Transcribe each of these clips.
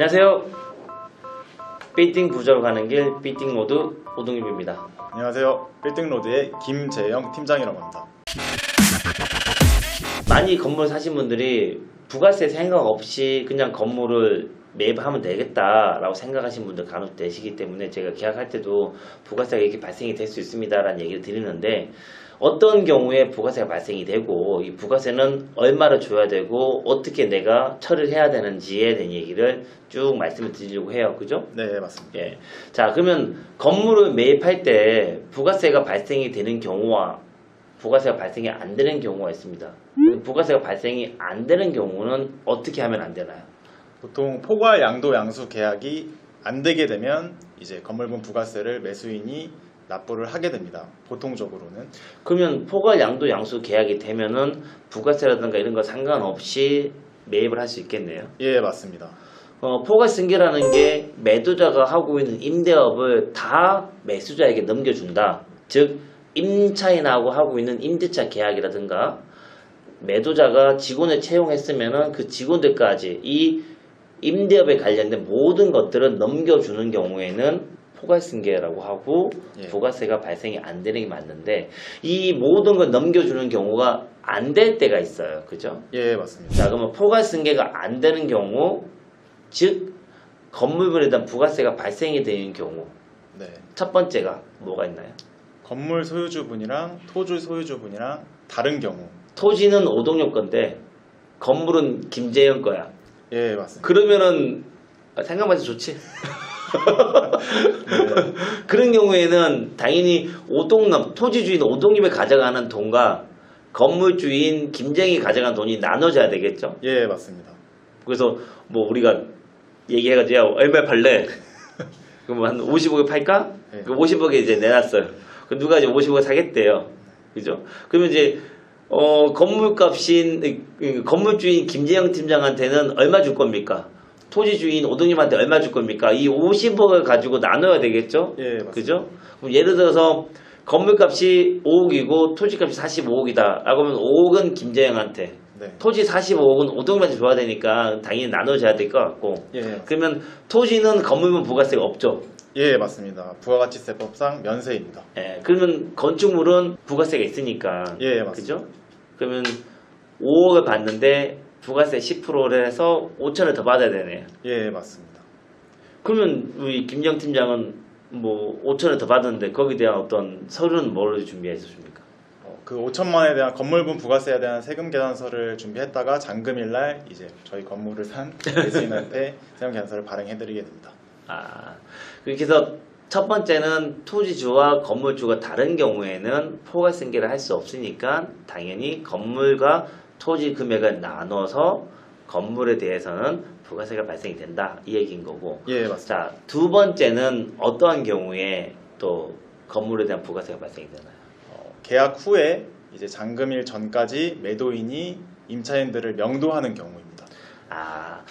안녕하세요. 빌딩 부자로 가는 길 빌딩 모드 오동입입니다. 안녕하세요. 빌딩 로드의 김재영 팀장이라고 합니다. 많이 건물 사신 분들이 부가세 생각 없이 그냥 건물을 매입하면 되겠다라고 생각하시는 분들 간혹 되시기 때문에 제가 계약할 때도 부가세가 이렇게 발생이 될 수 있습니다라는 얘기를 드리는데 어떤 경우에 부가세가 발생이 되고 이 부가세는 얼마를 줘야 되고 어떻게 내가 처리를 해야 되는지에 대한 얘기를 쭉 말씀을 드리려고 해요. 그죠? 네, 맞습니다. 예. 자, 그러면 건물을 매입할 때 부가세가 발생이 되는 경우와 부가세가 발생이 안 되는 경우가 있습니다. 부가세가 발생이 안 되는 경우는 어떻게 하면 안 되나요? 보통 포괄 양도 양수 계약이 안 되게 되면 이제 건물분 부가세를 매수인이 납부를 하게 됩니다. 보통적으로는 그러면 포괄 양도 양수 계약이 되면은 부가세라든가 이런 거 상관없이 매입을 할 수 있겠네요. 예, 맞습니다. 어, 포괄 승계라는 게 매도자가 하고 있는 임대업을 다 매수자에게 넘겨준다. 즉 임차인하고 하고 있는 임대차 계약이라든가 매도자가 직원을 채용했으면은 그 직원들까지 이 임대업에 관련된 모든 것들을 넘겨주는 경우에는 포괄승계라고 하고 예. 부가세가 발생이 안 되는 게 맞는데 이 모든 걸 넘겨주는 경우가 안 될 때가 있어요. 그죠? 예, 맞습니다. 자, 그러면 포괄승계가 안 되는 경우, 즉 건물물에 대한 부가세가 발생이 되는 경우, 네. 첫 번째가 뭐가 있나요? 건물 소유주분이랑 토지 소유주분이랑 다른 경우. 토지는 오동엽 건데 건물은 김재현 거야. 예, 맞습니다. 그러면은 아, 생각만 해도 좋지. 그런 경우에는 당연히 오동남 토지 주인 오동님이 가져가는 돈과 건물 주인 김재영이 가져가는 돈이 나눠져야 되겠죠. 예, 맞습니다. 그래서 뭐 우리가 얘기해가지고 야, 얼마 팔래? 그럼 한 50억에 팔까? 네. 그 50억에 이제 내놨어요. 그 누가 이제 50억에 사겠대요. 그죠? 그러면 이제 어, 건물값인 이- 이 건물 주인 김재영 팀장한테는 얼마 줄 겁니까? 토지 주인 오동님한테 얼마 줄 겁니까? 이 50억을 가지고 나눠야 되겠죠? 예, 맞습니다. 그죠? 그럼 예를 들어서 건물값이 5억이고 토지값이 45억이다. 라고 하면 5억은 김재영한테 네. 토지 45억은 오동님한테 줘야 되니까 당연히 나눠줘야 될 것 같고 예, 그러면 토지는 건물분 부가세가 없죠. 예, 맞습니다. 부가가치세법상 면세입니다. 예, 그러면 건축물은 부가세가 있으니까 예, 맞습니다. 그죠? 그러면 5억을 받는데 부가세 10%를 해서 5천을 더 받아야 되네요. 예, 맞습니다. 그러면 우리 김정 팀장은 뭐 5천을 더 받았는데 거기에 대한 어떤 서류는 뭘 준비해 주십니까? 어, 그 5천만 원에 대한 건물분 부가세에 대한 세금 계산서를 준비했다가 잔금일 날 이제 저희 건물을 산 매수인한테 세금 계산서를 발행해드리게 됩니다. 아, 그렇게 해서 첫 번째는 토지주와 건물주가 다른 경우에는 포괄 승계를 할 수 없으니까 당연히 건물과 토지 금액을 나눠서 건물에 대해서는 부가세가 발생이 된다 이 얘기인 거고 예, 맞습니다. 자두 번째는 어떠한 경우에 또 건물에 대한 부가세가 발생이 되나요? 어, 계약 후에 이제 잔금일 전까지 매도인이 임차인들을 명도하는 경우입니다. 아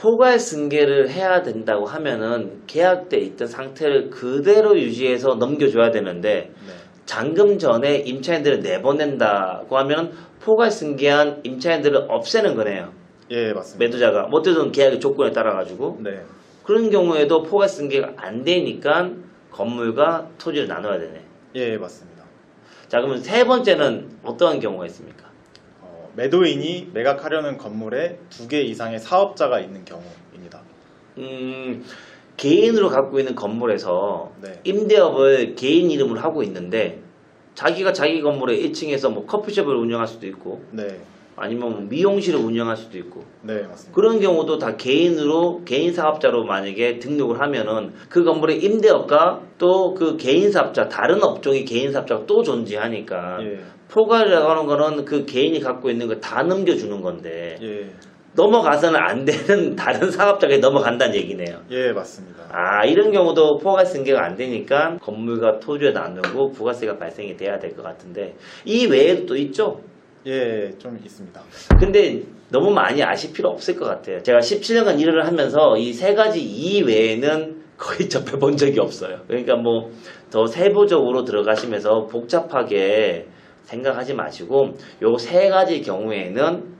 포괄 승계를 해야 된다고 하면은 계약돼 있던 상태를 그대로 유지해서 넘겨줘야 되는데 네. 잔금 전에 임차인들을 내보낸다고 하면 포괄 승계한 임차인들을 없애는 거네요. 예, 맞습니다. 매도자가 뭐 어쨌든 계약의 조건에 따라 가지고 네. 그런 경우에도 포괄 승계가 안 되니까 건물과 토지를 나눠야 되네. 예, 맞습니다. 자 그러면 세 번째는 어떠한 경우가 있습니까? 어, 매도인이 매각하려는 건물에 두 개 이상의 사업자가 있는 경우입니다. 음 개인으로 갖고 있는 건물에서 네. 임대업을 개인 이름으로 하고 있는데 자기가 자기 건물에 1층에서 뭐 커피숍을 운영할 수도 있고 네. 아니면 뭐 미용실을 운영할 수도 있고 네, 맞습니다. 그런 경우도 다 개인으로 개인 사업자로 만약에 등록을 하면은 그 건물의 임대업과 또 그 개인 사업자 다른 업종의 개인 사업자가 또 존재하니까 예. 포괄이라고 하는 거는 그 개인이 갖고 있는 걸다 넘겨주는 건데 예. 넘어가서는 안 되는 다른 사업자에게 넘어간다는 얘기네요. 예, 맞습니다. 아 이런 경우도 포괄 승계가 안 되니까 건물과 토지에 나누고 부가세가 발생이 돼야 될 것 같은데 이 외에도 또 있죠. 예, 좀 있습니다. 근데 너무 많이 아실 필요 없을 것 같아요. 제가 17년간 일을 하면서 이 세 가지 이외에는 거의 접해본 적이 없어요. 그러니까 뭐 더 세부적으로 들어가시면서 복잡하게 생각하지 마시고 요 세 가지 경우에는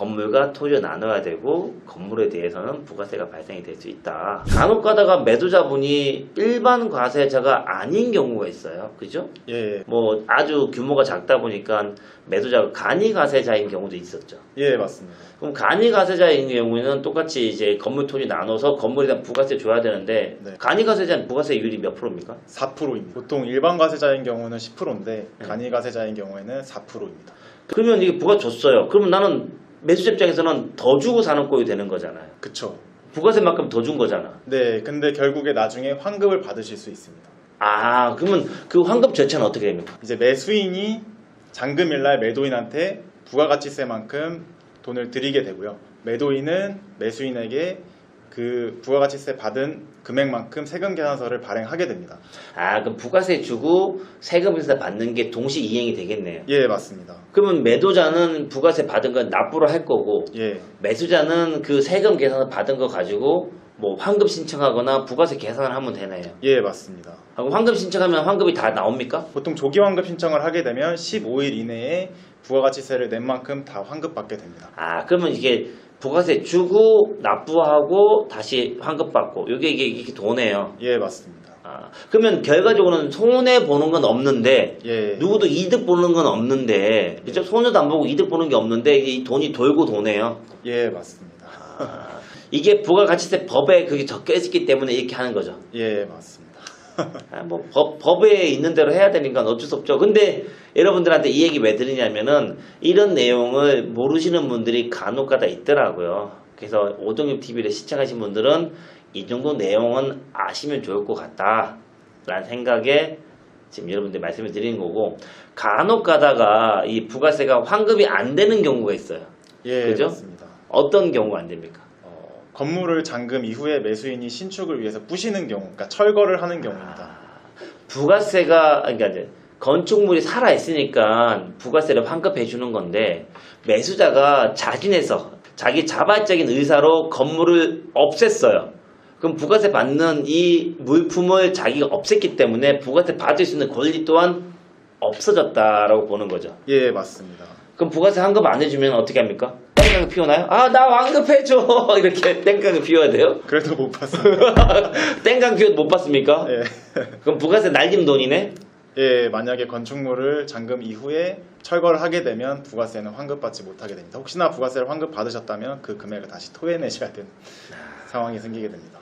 건물과 토지를 나눠야 되고 건물에 대해서는 부가세가 발생이 될 수 있다. 간혹 가다가 매도자분이 일반 과세자가 아닌 경우가 있어요. 그죠? 예, 뭐 아주 규모가 작다 보니까 매도자가 간이 가세자인 경우도 있었죠. 예 맞습니다. 그럼 간이 가세자인 경우에는 똑같이 이제 건물 토지 나눠서 건물에 대한 부가세 줘야 되는데 네. 간이 가세자는 부가세율이 몇 프로입니까? 4%입니다. 보통 일반 과세자인 경우는 10%인데 네. 간이 과세자인 경우에는 4%입니다. 그러면 이게 부가 줬어요. 그러면 나는 매수자 입장에서는 더 주고 사는 꼴이 되는 거잖아요. 그쵸? 부가세만큼 더 준 거잖아. 네, 근데 결국에 나중에 환급을 받으실 수 있습니다. 아, 그러면 그 환급 절차는 어떻게 됩니까? 이제 매수인이 잔금일날 매도인한테 부가가치세만큼 돈을 드리게 되고요. 매도인은 매수인에게 그 부가가치세 받은 금액만큼 세금 계산서를 발행하게 됩니다. 아, 그럼 부가세 주고 세금에서 받는 게 동시 이행이 되겠네요. 예, 맞습니다. 그러면 매도자는 부가세 받은 건 납부를 할 거고 예, 매수자는 그 세금 계산을 받은 거 가지고 뭐 환급 신청하거나 부가세 계산을 하면 되네요. 예, 맞습니다. 그럼 환급 신청하면 환급이 다 나옵니까? 보통 조기 환급 신청을 하게 되면 15일 이내에 부가가치세를 낸 만큼 다 환급 받게 됩니다. 아, 그러면 이게 부가세 주고 납부하고 다시 환급 받고 이게 이게 이게 도네요. 예, 맞습니다. 아, 그러면 결과적으로는 손해 보는 건 없는데 예, 누구도 이득 보는 건 없는데 그죠? 손해도 안 보고 이득 보는 게 없는데 이 돈이 돌고 도네요. 예, 맞습니다. 아, 이게 부가가치세 법에 그게 적혀 있기 때문에 이렇게 하는 거죠. 예, 맞습니다. 아, 뭐 법, 법에 있는 대로 해야 되니까 어쩔 수 없죠. 근데 여러분들한테 이 얘기 왜 드리냐면은 이런 내용을 모르시는 분들이 간혹가다 있더라고요. 그래서 오동엽 TV를 시청하신 분들은 이 정도 내용은 아시면 좋을 것 같다라는 생각에 지금 여러분들 말씀을 드리는 거고 간혹 가다가 이 부가세가 환급이 안 되는 경우가 있어요. 예, 그죠? 맞습니다. 어떤 경우가 안 됩니까? 어, 건물을 잠금 이후에 매수인이 신축을 위해서 부시는 경우, 그러니까 철거를 하는 경우입니다. 부가세가 그러니까 이제 건축물이 살아 있으니까 부가세를 환급해 주는 건데 매수자가 자진해서 자기 자발적인 의사로 건물을 없앴어요. 그럼 부가세 받는 이 물품을 자기가 없앴기 때문에 부가세 받을 수 있는 권리 또한 없어졌다라고 보는 거죠. 예, 맞습니다. 그럼 부가세 환급 안 해주면 어떻게 합니까? 땡깡을 피우나요? 아, 나 환급해줘! 이렇게 땡깡을 피워야 돼요? 그래도 못 봤습니다. 땡깡 피워도 못 받습니까? 예. 그럼 부가세 날림 돈이네? 예, 만약에 건축물을 잠금 이후에 철거를 하게 되면 부가세는 환급받지 못하게 됩니다. 혹시나 부가세를 환급 받으셨다면 그 금액을 다시 토해내셔야 되는 상황이 생기게 됩니다.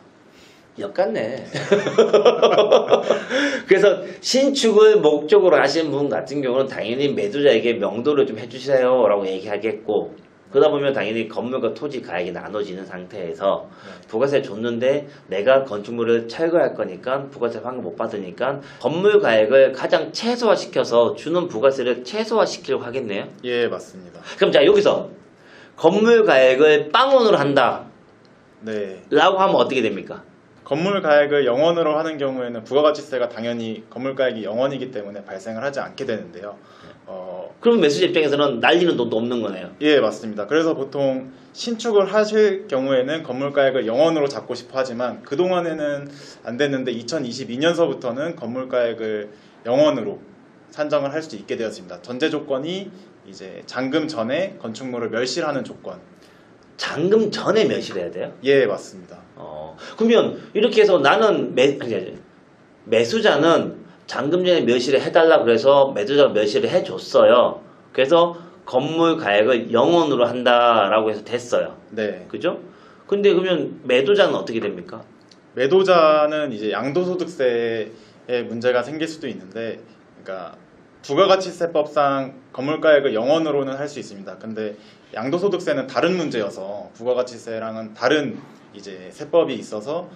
역같네. 그래서 신축을 목적으로 하시는 분 같은 경우는 당연히 매도자에게 명도를 좀 해주세요라고 얘기하겠고 그러다 보면 당연히 건물과 토지 가액이 나눠지는 상태에서 부가세 줬는데 내가 건축물을 철거할 거니까 부가세 환급 못 받으니까 건물 가액을 가장 최소화시켜서 주는 부가세를 최소화시키려고 하겠네요. 예, 맞습니다. 그럼 자 여기서 건물 가액을 빵원으로 한다 네. 라고 하면 어떻게 됩니까? 건물 가액을 영원으로 하는 경우에는 부가가치세가 당연히 건물 가액이 영원이기 때문에 발생을 하지 않게 되는데요. 어, 그러면 매수자 입장에서는 날리는 돈도 없는 거네요. 예, 맞습니다. 그래서 보통 신축을 하실 경우에는 건물 가액을 영원으로 잡고 싶어 하지만 그동안에는 안 됐는데 2022년서부터는 건물 가액을 영원으로 산정을 할 수 있게 되었습니다. 전제 조건이 이제 잔금 전에 건축물을 멸실하는 조건. 잔금 전에 멸실해야 돼요? 예, 맞습니다. 어, 그러면 이렇게 해서 나는 매, 아니, 아니, 매수자는 잔금 전에 멸실을 해달라 그래서 매도자가 멸실을 해줬어요. 그래서 건물 가액을 영원으로 한다라고 해서 됐어요. 네. 그죠? 근데 그러면 매도자는 어떻게 됩니까? 매도자는 이제 양도소득세에 문제가 생길 수도 있는데, 그러니까 부가가치세법상 건물가액을 영원으로는 할 수 있습니다. 근데 양도소득세는 다른 문제여서 부가가치세랑은 다른 이제 세법이 있어서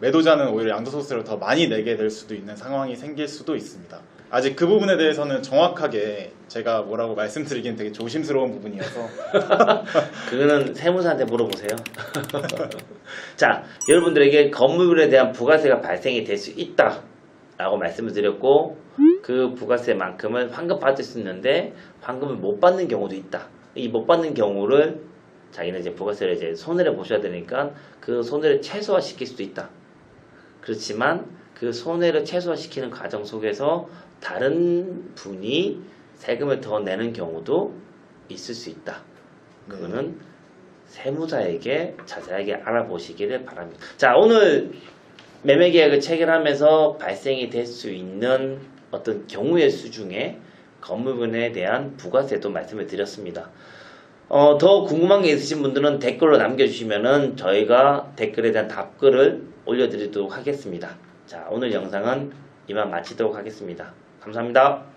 매도자는 오히려 양도소득세를 더 많이 내게 될 수도 있는 상황이 생길 수도 있습니다. 아직 그 부분에 대해서는 정확하게 제가 뭐라고 말씀드리기는 되게 조심스러운 부분이어서 그거는 세무사한테 물어보세요. 자, 여러분들에게 건물에 대한 부가세가 발생이 될 수 있다라고 말씀을 드렸고 그 부가세만큼은 환급 받을 수 있는데 환급을 못 받는 경우도 있다. 이 못 받는 경우를 자기는 이제 부가세를 이제 손해를 보셔야 되니까 그 손해를 최소화 시킬 수도 있다. 그렇지만 그 손해를 최소화시키는 과정 속에서 다른 분이 세금을 더 내는 경우도 있을 수 있다. 그거는 세무사에게 자세하게 알아보시기를 바랍니다. 자 오늘 매매 계약을 체결하면서 발생이 될 수 있는 어떤 경우의 수 중에 건물분에 대한 부가세도 말씀을 드렸습니다. 어, 더 궁금한 게 있으신 분들은 댓글로 남겨주시면은 저희가 댓글에 대한 답글을 올려드리도록 하겠습니다. 자, 오늘 영상은 이만 마치도록 하겠습니다. 감사합니다.